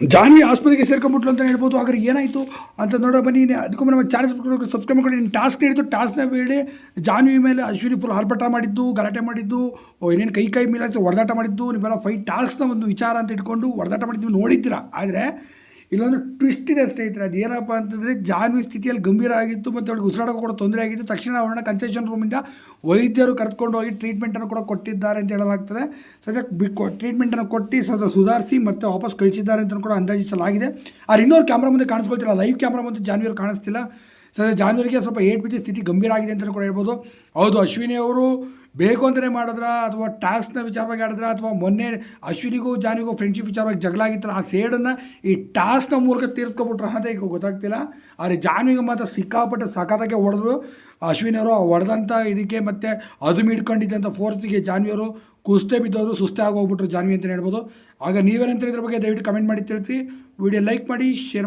ಜಾನ್ವಿ ಆಸ್ಪತ್ರೆಗೆ ಸೇರ್ಕೊಂಬಿಟ್ಲು ಅಂತ ಹೇಳ್ಬೋದು. ಹಾಗಾದ್ರೆ ಏನಾಯಿತು? ಅಂತ ನೋಡೋ ಬನ್ನಿ. ಅದಕ್ಕೂ ನಮ್ಮ ಚಾನಲ್ ಸಬ್ಸ್ಕ್ರೈಬ್ ಮಾಡಿ ಟಾಸ್ಕ್ ನೀಡಿದ್ದು ಟಾಸ್ಕ್ನ ವೇಳೆ ಜಾನ್ವಿ ಮೇಲೆ ಅಶ್ವಿನಿ ಫುಲ್ ಆರ್ಭಟ ಮಾಡಿದ್ದು, ಗಲಾಟೆ ಮಾಡಿದ್ದು ಏನೇನು ಕೈ ಕೈ ಮೇಲೆ ಹೊಡೆದಾಟ ಮಾಡಿದ್ದು, ನೀವೆಲ್ಲ ಫೈ ಟಾಸ್ಕ್ನ ಒಂದು ವಿಚಾರ ಅಂತ ಇಟ್ಕೊಂಡು ಹೊಡೆದಾಟ ಮಾಡಿದ್ದು ನೋಡಿದ್ದೀರಾ? ಆದರೆ ಇಲ್ಲೊಂದು ಟ್ವಿಸ್ಟ್ ಇದೆ ಸ್ನೇಹಿತರೆ, ಅದು ಏನಪ್ಪ ಅಂತಂದರೆ ಜಾನ್ವಿ ಸ್ಥಿತಿಯಲ್ಲಿ ಗಂಭೀರ ಆಗಿತ್ತು ಮತ್ತು ಅವಳಿಗೆ ಉಸಿರಾಡೋಕೆ ಕೂಡ ತೊಂದರೆ ಆಗಿತ್ತು. ತಕ್ಷಣ ಅವರನ್ನ ಕನ್ಸೆಷನ್ ರೂಮಿಂದ ವೈದ್ಯರು ಕರೆದುಕೊಂಡು ಹೋಗಿ ಟ್ರೀಟ್ಮೆಂಟನ್ನು ಕೂಡ ಕೊಟ್ಟಿದ್ದಾರೆ ಅಂತ ಹೇಳಲಾಗ್ತದೆ. ಸದ್ಯಕ್ಕೆ ಬಿಟ್ಟು ಟ್ರೀಟ್ಮೆಂಟನ್ನು ಕೊಟ್ಟು ಸದ ಸುಧಾರಿಸಿ ಮತ್ತೆ ವಾಪಸ್ ಕಳಿಸಿದ್ದಾರೆ ಅಂತ ಕೂಡ ಅಂದಾಜಿಸಲಾಗಿದೆ. ಆದರೆ ಇನ್ನೊಂದು ಕ್ಯಾಮ್ರಾ ಮುಂದೆ ಕಾಣಿಸ್ಕೊಳ್ತಿಲ್ಲ. ಲೈವ್ ಕ್ಯಾಮ್ರಾ ಮುಂದೆ ಜಾನ್ವಿಯವರು ಕಾಣಿಸ್ತಿಲ್ಲ. ಸದ್ಯ ಜಾನ್ವರಿಗೆ ಸ್ವಲ್ಪ ಏಟ್ ಬಿದ್ದು ಸ್ಥಿತಿ ಗಂಭೀರ ಆಗಿದೆ ಅಂತ ಕೂಡ ಹೇಳ್ಬೋದು. ಹೌದು, ಅಶ್ವಿನಿ ಅವರು ಬೇಕು ಅಂತಲೇ ಮಾಡಿದ್ರ ಅಥವಾ ಟಾಸ್ಕ್ನ ವಿಚಾರವಾಗಿ ಆಡಿದ್ರ ಅಥವಾ ಮೊನ್ನೆ ಅಶ್ವಿನಿಗೂ ಜಾನಿಗೂ ಫ್ರೆಂಡ್ಶಿಪ್ ವಿಚಾರವಾಗಿ ಜಗಳ ಆಗಿತ್ತಲ್ಲ, ಆ ಸೇಡನ್ನು ಈ ಟಾಸ್ಕ್ನ ಮೂಲಕ ತೀರಿಸ್ಕೊಬಿಟ್ರೆ ಅನ್ನೋದೇ ಈಗ ಗೊತ್ತಾಗ್ತಿಲ್ಲ. ಆದರೆ ಜಾನ್ವಿಗೆ ಮಾತ್ರ ಸಿಕ್ಕಾಪಟ್ಟೆ ಸಖತ್ತಾಗೆ ಹೊಡೆದ್ರು. ಅಶ್ವಿನಿಯವರು ಹೊಡೆದಂಥ ಇದಕ್ಕೆ ಮತ್ತು ಅದು ಮೀಡ್ಕೊಂಡಿದ್ದಂಥ ಫೋರ್ಸಿಗೆ ಜಾನ್ವಿಯವರು ಕುಸ್ತೆ ಬಿದ್ದವರು ಸುಸ್ತೆ ಆಗೋಗ್ಬಿಟ್ರು ಜಾನ್ವಿ ಅಂತಲೇ ಹೇಳ್ಬೋದು. ಆಗ ನೀವೇನಂತ ಇದ್ರ ಬಗ್ಗೆ ದಯವಿಟ್ಟು ಕಮೆಂಟ್ ಮಾಡಿ ತಿಳಿಸಿ. ವಿಡಿಯೋ ಲೈಕ್ ಮಾಡಿ ಶೇರ್ ಮಾಡಿ.